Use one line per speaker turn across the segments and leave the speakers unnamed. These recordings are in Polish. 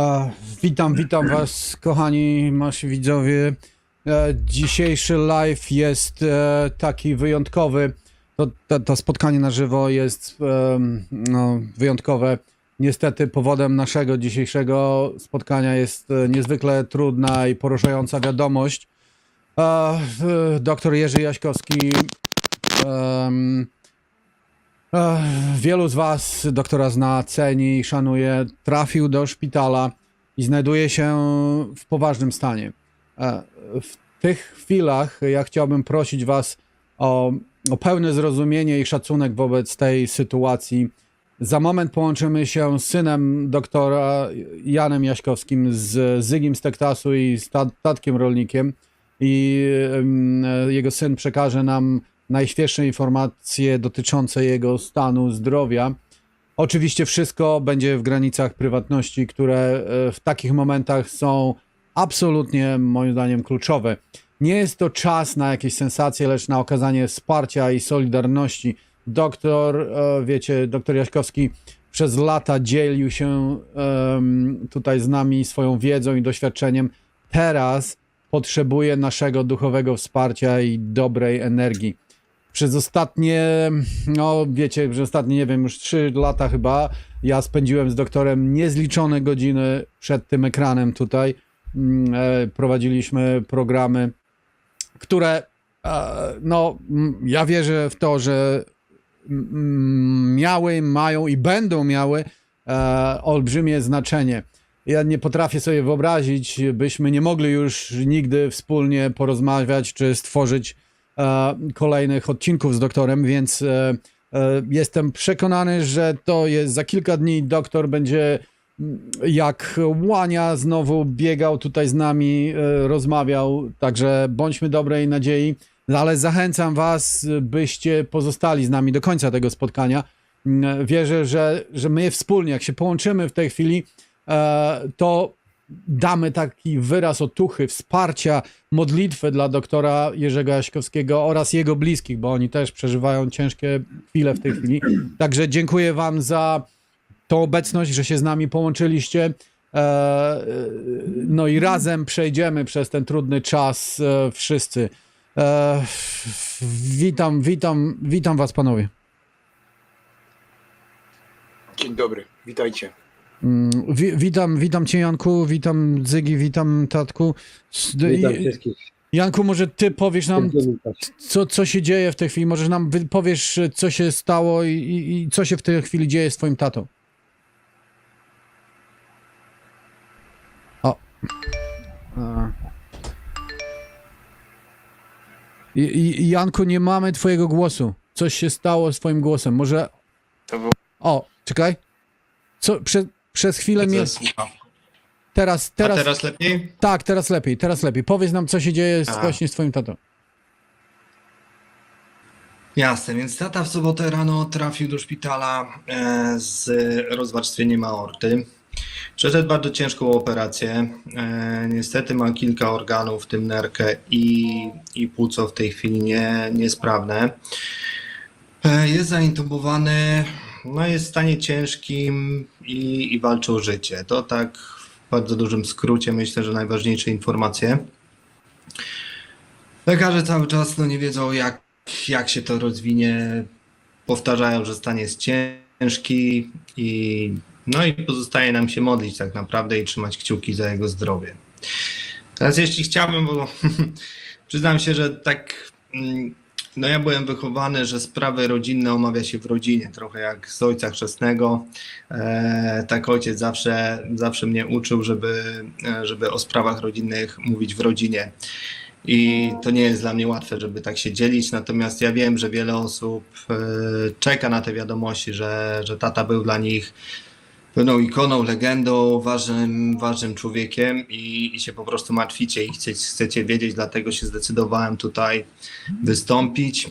E, witam, witam Was, kochani nasi widzowie. E, dzisiejszy live jest e, taki wyjątkowy. To, to, to spotkanie na żywo jest em, no, wyjątkowe. Niestety powodem naszego dzisiejszego spotkania jest e, niezwykle trudna i poruszająca wiadomość. E, w- Doktor Jerzy Jaśkowski Ech, Wielu z Was doktora zna, ceni i szanuje. Trafił do szpitala i znajduje się w poważnym stanie. E, W tych chwilach ja chciałbym prosić Was o, o pełne zrozumienie i szacunek wobec tej sytuacji. Za moment połączymy się z synem doktora Janem Jaśkowskim, z Zygim z Tektasu i z tat- tatkiem rolnikiem. I jego syn przekaże nam najświeższe informacje dotyczące jego stanu zdrowia. Oczywiście wszystko będzie w granicach prywatności, które e, w takich momentach są absolutnie, moim zdaniem, kluczowe. Nie jest to czas na jakieś sensacje, lecz na okazanie wsparcia i solidarności. Doktor, e, wiecie, doktor Jaśkowski przez lata dzielił się tutaj z nami swoją wiedzą i doświadczeniem. Teraz potrzebuje naszego duchowego wsparcia i dobrej energii przez ostatnie, no wiecie, przez ostatnie, nie wiem, już 3 lata chyba, ja spędziłem z doktorem niezliczone godziny przed tym ekranem tutaj. Mm, e, Prowadziliśmy programy, które, e, no, ja wierzę w to, że miały, mają i będą miały e, olbrzymie znaczenie. Ja nie potrafię sobie wyobrazić, byśmy nie mogli już nigdy wspólnie porozmawiać czy stworzyć kolejnych odcinków z doktorem, więc e, e, jestem przekonany, że to jest za kilka dni doktor będzie mm, jak łania znowu biegał tutaj z nami, e, rozmawiał, także bądźmy dobrej nadziei, ale zachęcam was, byście pozostali z nami do końca tego spotkania. Mm, Wierzę, że, że my wspólnie, jak się połączymy w tej chwili, e, to damy taki wyraz otuchy, wsparcia, modlitwy dla doktora Jerzego Jaśkowskiego oraz jego bliskich, bo oni też przeżywają ciężkie chwile w tej chwili. Także dziękuję Wam za tą obecność, że się z nami połączyliście. E, no i razem przejdziemy przez ten trudny czas e, wszyscy. E, witam, witam, witam Was panowie.
Dzień dobry, witajcie.
Mm, Wi witam, witam Cię Janku, witam Zygi, witam Tatku.
Witam wszystkich.
Janku, może Ty powiesz nam, co, co się dzieje w tej chwili? Możesz nam powiesz, co się stało i, i, i co się w tej chwili dzieje z Twoim tatą? O. I, i, Janku, nie mamy Twojego głosu. Coś się stało z Twoim głosem. Może.
To
O, czekaj. Co, prze, przez chwilę mnie. Teraz,
Teraz...
teraz.
A teraz lepiej?
Tak, teraz lepiej, teraz lepiej. Powiedz nam, co się dzieje z,
A.
właśnie z Twoim tatą.
Jasne, więc tata w sobotę rano trafił do szpitala e, z rozwarstwieniem aorty. Przeszedł bardzo ciężką operację. E, niestety ma kilka organów, w tym nerkę i, i płuco w tej chwili nie, niesprawne. E, jest zaintubowany, no jest w stanie ciężkim i, i walczy o życie. To tak w bardzo dużym skrócie, myślę, że najważniejsze informacje. Lekarze cały czas no, nie wiedzą, jak, jak się to rozwinie. Powtarzają, że stan jest ciężki i no i pozostaje nam się modlić tak naprawdę i trzymać kciuki za jego zdrowie. Teraz jeśli chciałbym, bo przyznam się, że tak mm, no ja byłem wychowany, że sprawy rodzinne omawia się w rodzinie, trochę jak z ojca chrzestnego. E, tak ojciec zawsze, zawsze mnie uczył, żeby, e, żeby o sprawach rodzinnych mówić w rodzinie. I to nie jest dla mnie łatwe, żeby tak się dzielić, natomiast ja wiem, że wiele osób e, czeka na te wiadomości, że, że tata był dla nich pewną ikoną, legendą, ważnym, ważnym człowiekiem i, i się po prostu martwicie i chcecie, chcecie wiedzieć, dlatego się zdecydowałem tutaj wystąpić.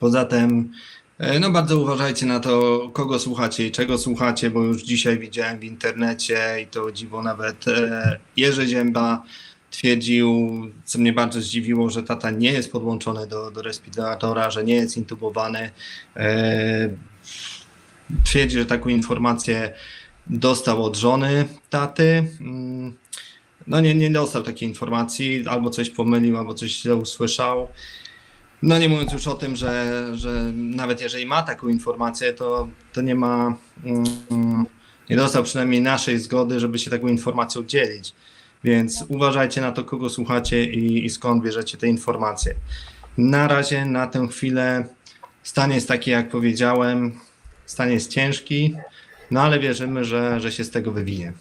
Poza tym, e, no bardzo uważajcie na to, kogo słuchacie i czego słuchacie, bo już dzisiaj widziałem w internecie i to dziwo nawet e, Jerzy Zięba twierdził, co mnie bardzo zdziwiło, że tata nie jest podłączony do, do respiratora, że nie jest intubowany. Twierdzi, że taką informację dostał od żony taty. Mm, No nie, nie dostał takiej informacji, albo coś pomylił, albo coś źle usłyszał. No nie mówiąc już o tym, że, że nawet jeżeli ma taką informację, to, to nie ma, mm, nie dostał przynajmniej naszej zgody, żeby się taką informacją dzielić. Więc uważajcie na to, kogo słuchacie i, i skąd bierzecie te informacje. Na razie, na tę chwilę, stan jest taki, jak powiedziałem, stan jest ciężki, no ale wierzymy, że, że się z tego wywinie.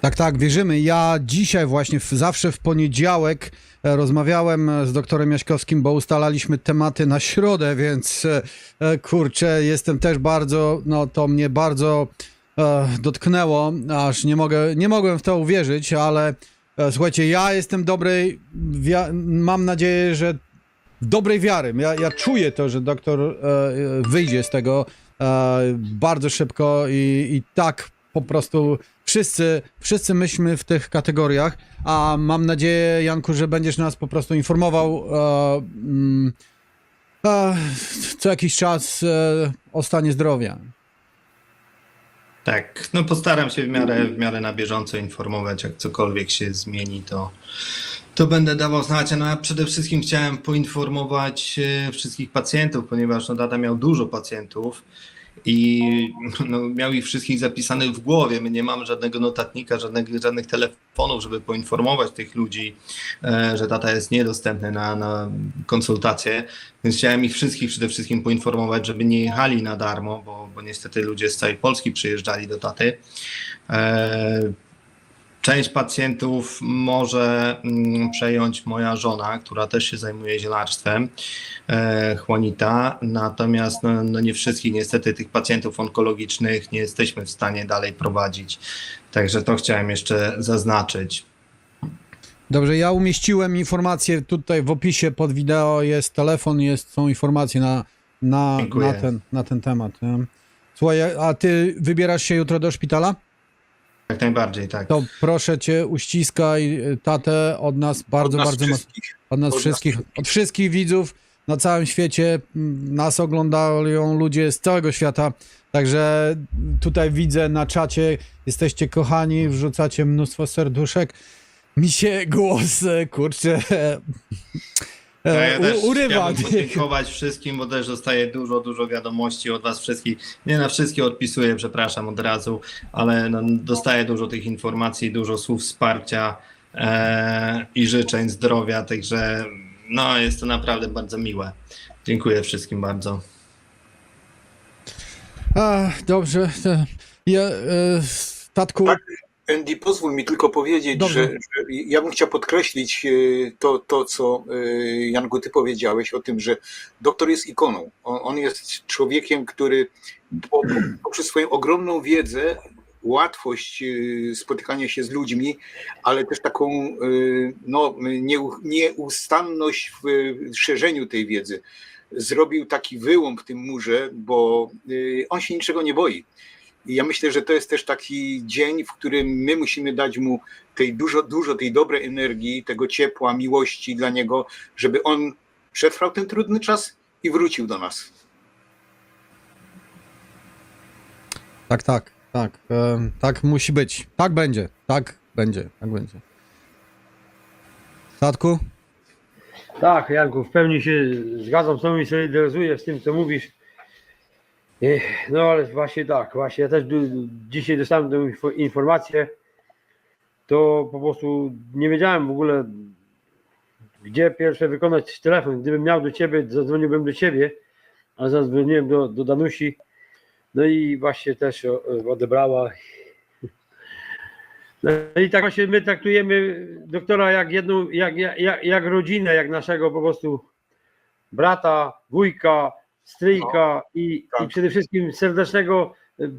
Tak, tak, wierzymy. Ja dzisiaj właśnie, w, zawsze w poniedziałek e, rozmawiałem e, z doktorem Jaśkowskim, bo ustalaliśmy tematy na środę, więc e, kurczę, jestem też bardzo, no to mnie bardzo e, dotknęło, aż nie mogę, nie mogłem w to uwierzyć, ale e, słuchajcie, ja jestem dobrej, mam nadzieję, że dobrej wiary. Ja, ja czuję to, że doktor e, e, wyjdzie z tego e, bardzo szybko i, i tak po prostu wszyscy, wszyscy myślmy w tych kategoriach, a mam nadzieję, Janku, że będziesz nas po prostu informował e, mm, e, co jakiś czas e, o stanie zdrowia.
Tak, no postaram się w miarę, w miarę na bieżąco informować, jak cokolwiek się zmieni, to, to będę dawał znać. No ja przede wszystkim chciałem poinformować e, wszystkich pacjentów, ponieważ no, Dada miał dużo pacjentów i no, miał ich wszystkich zapisanych w głowie. My nie mamy żadnego notatnika, żadnych, żadnych telefonów, żeby poinformować tych ludzi, e, że data jest niedostępny na, na konsultacje. Więc chciałem ich wszystkich przede wszystkim poinformować, żeby nie jechali na darmo, bo, bo niestety ludzie z całej Polski przyjeżdżali do taty. Część pacjentów może mm, przejąć moja żona, która też się zajmuje zielarstwem, e, chłonita, natomiast no, no nie wszystkich niestety tych pacjentów onkologicznych nie jesteśmy w stanie dalej prowadzić. Także to chciałem jeszcze zaznaczyć.
Dobrze, ja umieściłem informacje tutaj w opisie pod wideo, jest telefon, jest, są informacje na, na, na, ten, na ten temat. Słuchaj, a ty wybierasz się jutro do szpitala?
Jak najbardziej, tak.
To proszę cię, uściskaj y, tatę od nas bardzo,
Od nas
bardzo mocno.
wszystkich.
Od nas
Od
wszystkich,
wszystkich.
od wszystkich widzów na całym świecie. m, Nas oglądają ludzie z całego świata. Także tutaj widzę na czacie, jesteście kochani, wrzucacie mnóstwo serduszek. Mi się głos, e, kurczę,
No ja
e,
też
u- urywa.
chciałbym podziękować wszystkim, bo też dostaję dużo, dużo wiadomości od was wszystkich. Nie na wszystkie odpisuję, przepraszam od razu, ale no, dostaję dużo tych informacji, dużo słów wsparcia e, i życzeń zdrowia, także no jest to naprawdę bardzo miłe. Dziękuję wszystkim bardzo.
A, dobrze. Ja, e, tatku,
Tak. Andy, pozwól mi tylko powiedzieć, że, że ja bym chciał podkreślić e, to, to co e, Janku, ty powiedziałeś o tym, że doktor jest ikoną. On, on jest człowiekiem, który po, po, poprzez swoją ogromną wiedzę, łatwość e, spotykania się z ludźmi, ale też taką no, nieu- nieustanność w szerzeniu tej wiedzy. Zrobił taki wyłom w tym murze, bo on się niczego nie boi. I ja myślę, że to jest też taki dzień, w którym my musimy dać mu tej dużo, dużo tej dobrej energii, tego ciepła, miłości dla niego, żeby on przetrwał ten trudny czas i wrócił do nas.
tak, tak, tak, tak musi być. Tak będzie, tak będzie, tak będzie. Tatku?
Tak, Janku, w pełni się zgadzam z tobą i solidaryzuję z tym, co mówisz. No ale właśnie tak, właśnie ja też dzisiaj dostałem tę info- informację, to po prostu nie wiedziałem w ogóle, gdzie pierwsze wykonać telefon. Gdybym miał do ciebie, zadzwoniłbym do ciebie, ale zadzwoniłem do, do Danusi, no i właśnie też odebrała. No i tak właśnie my traktujemy doktora jak jedną, jak, jak- jak rodzinę, jak naszego po prostu brata, wujka, stryjka i,
tak.
i przede wszystkim serdecznego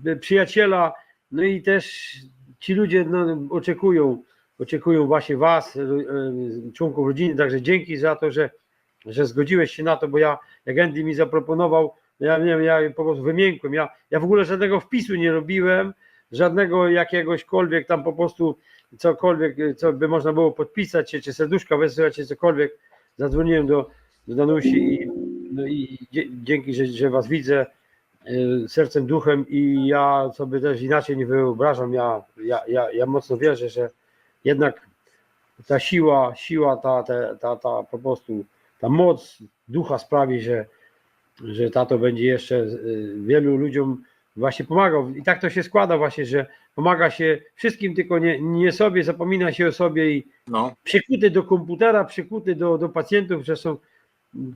e, przyjaciela. No i też ci ludzie no, oczekują, oczekują właśnie was, e, e, członków rodziny, także dzięki za to, że, że zgodziłeś się na to, bo ja, jak Andy mi zaproponował, no ja nie wiem, ja po prostu wymiękłem, ja, ja w ogóle żadnego wpisu nie robiłem, żadnego jakiegośkolwiek tam po prostu cokolwiek, co by można było podpisać się, czy serduszka wysłać, czy cokolwiek. Zadzwoniłem do, do Danusi i, no i dzie- dzięki, że, że was widzę, y, sercem, duchem i ja sobie też inaczej nie wyobrażam. Ja, ja, ja, ja mocno wierzę, że jednak ta siła, siła ta, ta, ta, ta po prostu, ta moc ducha sprawi, że, że tato będzie jeszcze y, wielu ludziom właśnie pomagał. I tak to się składa właśnie, że pomaga się wszystkim, tylko nie, nie sobie, zapomina się o sobie i
No,
przykuty do komputera, przykuty do, do pacjentów, zresztą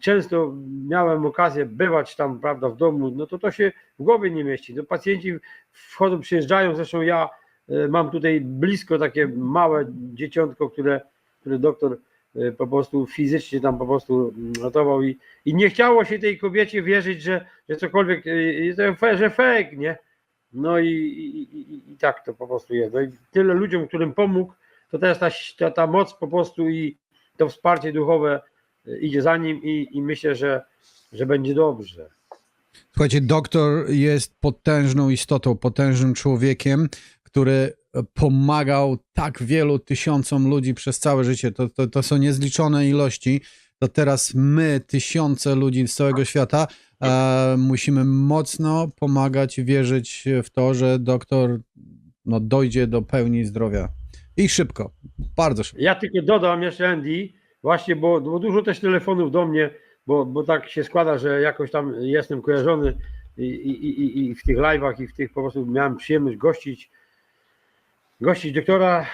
często miałem okazję bywać tam, prawda, w domu, no to to się w głowie nie mieści. No pacjenci wchodzą, przyjeżdżają, zresztą ja e, mam tutaj blisko takie małe dzieciątko, które, które doktor e, po prostu fizycznie tam po prostu ratował i, i nie chciało się tej kobiecie wierzyć, że, że cokolwiek, e, że fake, nie? No i, i, i, tak to po prostu jest. No i tyle ludziom, którym pomógł, to teraz ta, ta, ta moc po prostu i to wsparcie duchowe idzie za nim i, i myślę, że, że będzie dobrze.
Słuchajcie, doktor jest potężną istotą, potężnym człowiekiem, który pomagał tak wielu tysiącom ludzi przez całe życie. To, to, to są niezliczone ilości. To teraz my, tysiące ludzi z całego świata, e, musimy mocno pomagać wierzyć w to, że doktor no, dojdzie do pełni zdrowia. I szybko, bardzo szybko.
Ja tylko dodam jeszcze Andy, właśnie, bo, bo dużo też telefonów do mnie, bo, bo tak się składa, że jakoś tam jestem kojarzony i, i, i, i w tych live'ach i w tych po prostu miałem przyjemność gościć gościć doktora,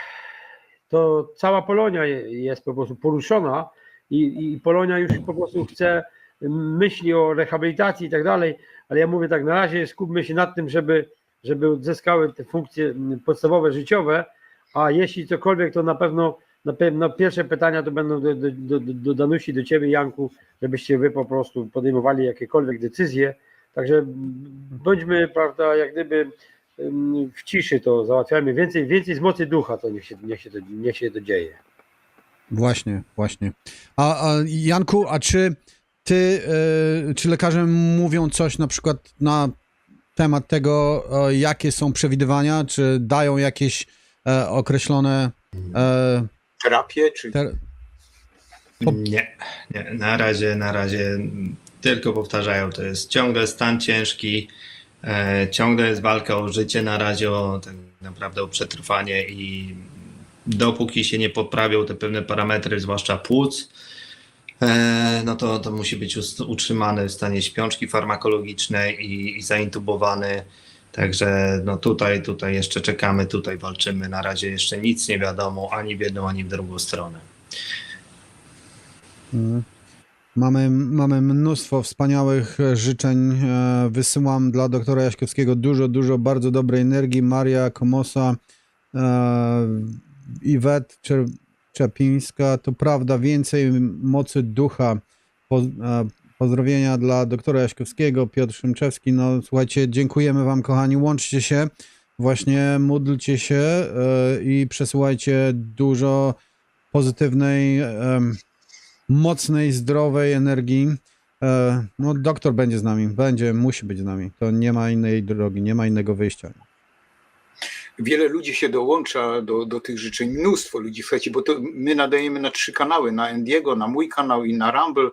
to cała Polonia je- jest po prostu poruszona i, i Polonia już po prostu chce, myśli o rehabilitacji i tak dalej, ale ja mówię tak, na razie skupmy się nad tym, żeby, żeby odzyskały te funkcje podstawowe życiowe, a jeśli cokolwiek, to na pewno na, pe- na pierwsze pytania to będą do, do, do, do Danusi, do Ciebie Janku, żebyście Wy po prostu podejmowali jakiekolwiek decyzje, także bądźmy, prawda, jak gdyby w ciszy to załatwiamy, więcej, więcej z mocy ducha to niech się, niech się, to, niech się to dzieje.
Właśnie, właśnie. A, a Janku, a czy ty, e, czy lekarze mówią coś na przykład na temat tego, e, jakie są przewidywania, czy dają jakieś e, określone e,
terapię, czy
te, Po-
Nie, nie, na razie, na razie tylko powtarzają, to jest ciągle stan ciężki, e, ciągle jest walka o życie, na razie o tak naprawdę o przetrwanie i dopóki się nie poprawią te pewne parametry, zwłaszcza płuc, e, no to, to musi być utrzymany w stanie śpiączki farmakologicznej i, i zaintubowany. Także no tutaj, tutaj jeszcze czekamy, tutaj walczymy. Na razie jeszcze nic nie wiadomo ani w jedną, ani w drugą stronę.
Mamy, mamy mnóstwo wspaniałych e, życzeń. e, Wysyłam dla doktora Jaśkowskiego dużo, dużo bardzo dobrej energii. Maria Komosa, e, Iwet Czepińska. To prawda, więcej mocy ducha. Po, pozdrowienia dla doktora Jaśkowskiego, Piotr Szymczewski. No słuchajcie, dziękujemy wam kochani. Łączcie się, właśnie módlcie się e, i przesyłajcie dużo pozytywnej mocnej, zdrowej energii. E, No, doktor będzie z nami, będzie, musi być z nami. To nie ma innej drogi, nie ma innego wyjścia.
wiele ludzi się dołącza do, do tych życzeń, mnóstwo ludzi, słuchajcie, bo to my nadajemy na trzy kanały, na Endiego, na mój kanał i na Rumble.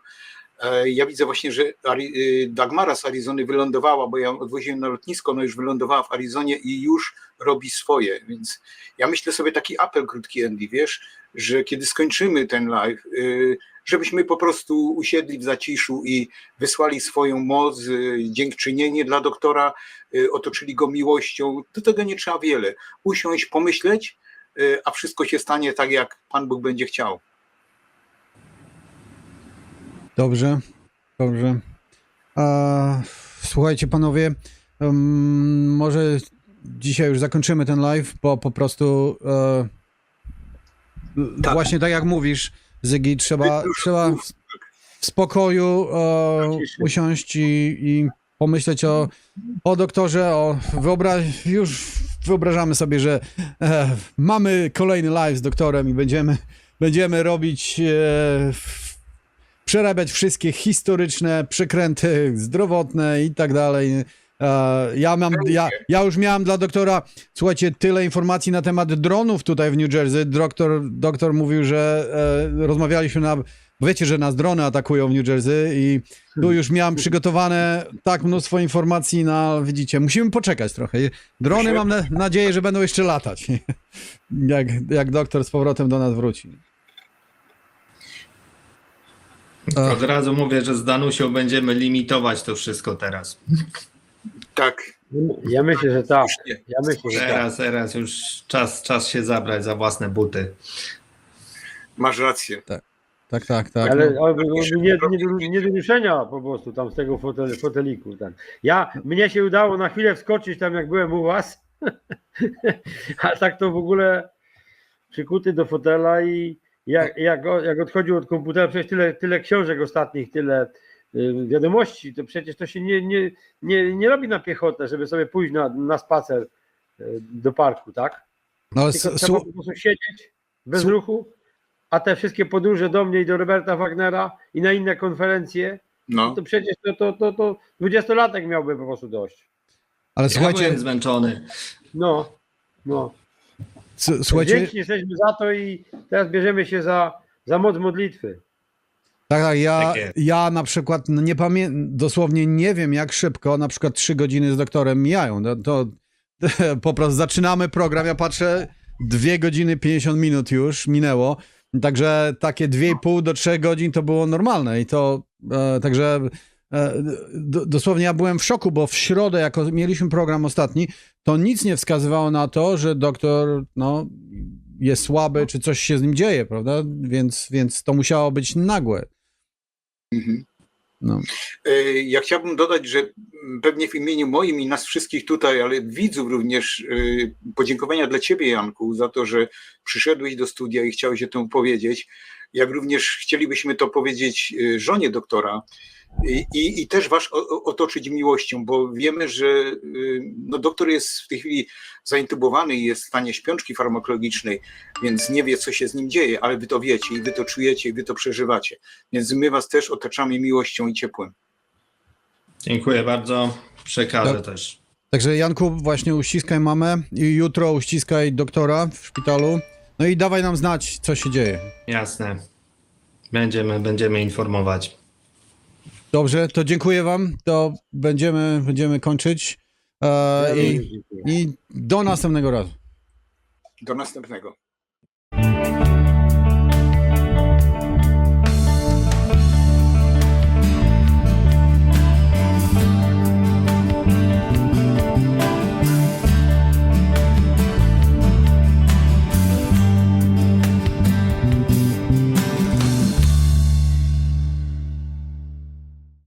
E, Ja widzę właśnie, że y, Dagmara z Arizony wylądowała, bo ja odwoziłem na lotnisko, no już wylądowała w Arizonie i już robi swoje, więc ja myślę sobie taki apel krótki, Andy, wiesz, że kiedy skończymy ten live, y, żebyśmy po prostu usiedli w zaciszu i wysłali swoją moc, y, dziękczynienie dla doktora, otoczyli go miłością. Do tego nie trzeba wiele. Usiąść, pomyśleć, a wszystko się stanie tak, jak Pan Bóg będzie chciał.
Dobrze, dobrze. A, słuchajcie, panowie, em, może dzisiaj już zakończymy ten live, bo po prostu e,
Tak.
właśnie tak jak mówisz, Zygi, trzeba, trzeba w, w spokoju e, usiąść i, i pomyśleć o, o doktorze, o wyobraź, już wyobrażamy sobie, że e, mamy kolejny live z doktorem i będziemy, będziemy robić e, przerabiać wszystkie historyczne przekręty zdrowotne i tak dalej. E, ja, mam, ja, ja już miałem dla doktora, słuchajcie, tyle informacji na temat dronów tutaj w New Jersey. Doktor, doktor mówił, że e, rozmawialiśmy na. Wiecie, że nas drony atakują w New Jersey i tu już miałem przygotowane tak mnóstwo informacji na, widzicie, musimy poczekać trochę. Drony mam na, nadzieję, że będą jeszcze latać, jak, jak doktor z powrotem do nas wróci.
Od razu mówię, że z Danusią będziemy limitować to wszystko teraz.
Tak.
Ja myślę, że tak.
Nie.
Ja myślę, że tak.
Teraz, teraz już czas, czas się zabrać za własne buty.
Masz rację.
Tak, tak, tak.
Ale,
no.
ale nie, nie, do- nie do ruszenia po prostu tam z tego fotel, foteliku. Tak. Ja, mnie się udało na chwilę wskoczyć tam jak byłem u was, a tak to w ogóle przykuty do fotela i jak, jak, jak odchodził od komputera, przecież tyle, tyle książek ostatnich, tyle y, wiadomości, to przecież to się nie, nie, nie, nie robi na piechotę, żeby sobie pójść na, na spacer y, do parku, tak?
No, ale
Tylko trzeba po prostu siedzieć bez ruchu, a te wszystkie podróże do mnie i do Roberta Wagnera i na inne konferencje,
No.
to przecież to, to, to, to 20-latek miałby po prostu dość.
ale
Ja
słuchajcie,
byłem zmęczony.
No, no.
Słuchajcie,
Wdzięczni jesteśmy za to i teraz bierzemy się za, za moc modlitwy.
Tak, tak, ja,
Tak
ja na przykład nie pamiętam, dosłownie nie wiem jak szybko na przykład trzy godziny z doktorem mijają. No, to po prostu zaczynamy program, ja patrzę, dwie godziny 50 minut już minęło, także takie dwie i pół do trzech godzin to było normalne i to, e, także e, do, dosłownie ja byłem w szoku, bo w środę, jako mieliśmy program ostatni, to nic nie wskazywało na to, że doktor, no, jest słaby, czy coś się z nim dzieje, prawda? Więc, więc to musiało być nagłe.
Mhm.
No.
E, Ja chciałbym dodać, że pewnie w imieniu moim i nas wszystkich tutaj, ale widzów również, e, podziękowania dla Ciebie, Janku, za to, że przyszedłeś do studia i chciałeś o tym powiedzieć. Jak również chcielibyśmy to powiedzieć e, żonie doktora i, i, też Was otoczyć miłością, bo wiemy, że e, no, doktor jest w tej chwili zaintubowany i jest w stanie śpiączki farmakologicznej, więc nie wie, co się z nim dzieje, ale Wy to wiecie i Wy to czujecie i Wy to przeżywacie. Więc my Was też otaczamy miłością i ciepłem.
Dziękuję bardzo. Przekażę
Tak.
też.
Także Janku, właśnie uściskaj mamę i jutro uściskaj doktora w szpitalu. No i dawaj nam znać, co się dzieje.
Jasne. Będziemy, będziemy informować.
Dobrze, to dziękuję wam. To będziemy, będziemy kończyć. E, i. I do następnego razu.
Do następnego.